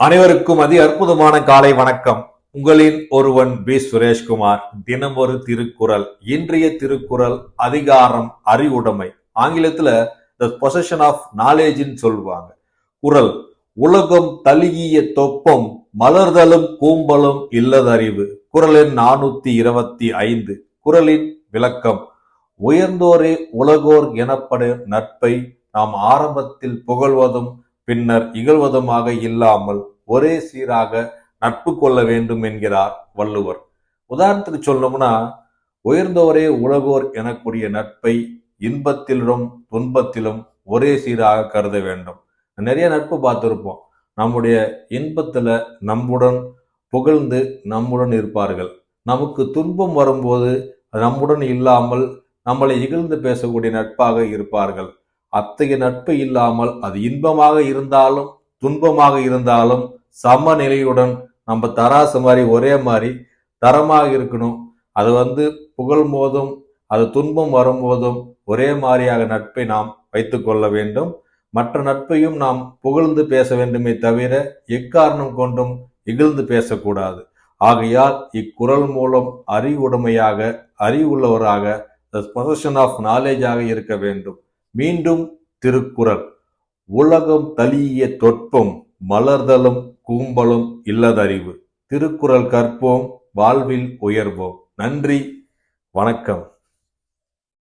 அனைவருக்கும் அதி அற்புதமான காலை வணக்கம். உங்களின் ஒருவன் பி. சுரேஷ்குமார். தினம் ஒரு திருக்குறள் இன்றைய திருக்குறள் அதிகாரம் அறிவுடைமை. ஆங்கிலத்துல த பொசஷன் ஆஃப் நாலேஜின்னு சொல்லுவாங்க. குரல் உலகம் தழுகிய தொப்பம் மலர்தலும் கூம்பலும் இல்லதறிவு. குறளின் நானூத்தி இருபத்தி ஐந்து. குறளின் விளக்கம் உயர்ந்தோரே உலகோர் எனப்படும் நட்பை நாம் ஆரம்பத்தில் புகழ்வதும் பின்னர் இகழ்வதுமாக இல்லாமல் ஒரே சீராக நட்பு கொள்ள வேண்டும் என்கிறார் வள்ளுவர். உதாரணத்துக்கு சொல்லணும்னா உயர்ந்தோரே உலகோர் எனக்கூடிய நட்பை இன்பத்திலும் துன்பத்திலும் ஒரே சீராக கருத வேண்டும். நிறைய நட்பு பார்த்துருப்போம். நம்முடைய இன்பத்தில் நம்முடன் புகழ்ந்து நம்முடன் இருப்பார்கள். நமக்கு துன்பம் வரும்போது நம்முடன் இல்லாமல் நம்மளை இகழ்ந்து பேசக்கூடிய நட்பாக இருப்பார்கள். அத்தகைய நட்பு இல்லாமல் அது இன்பமாக இருந்தாலும் துன்பமாக இருந்தாலும் சமநிலையுடன் நம்ம தராசு மாதிரி ஒரே மாதிரி தரமாக இருக்கணும். அது வந்து புகழும் போதும் அது துன்பம் வரும்போதும் ஒரே மாதிரியாக நட்பை நாம் வைத்து கொள்ள வேண்டும். மற்ற நட்பையும் நாம் புகழ்ந்து பேச வேண்டுமே தவிர எக்காரணம் கொண்டும் இகழ்ந்து பேசக்கூடாது. ஆகையால் இக்குரல் மூலம் அறிவுடைமையாக அறிவுள்ளவராக த பொசஷன் ஆஃப் நாலேஜாக இருக்க வேண்டும். மீண்டும் திருக்குறள். உலகம் தளிய தொற்பம் மலர்தலும் கூம்பலும் இல்லதறிவு. திருக்குறள் கற்போம் வாழ்வில் உயர்வோம். நன்றி வணக்கம்.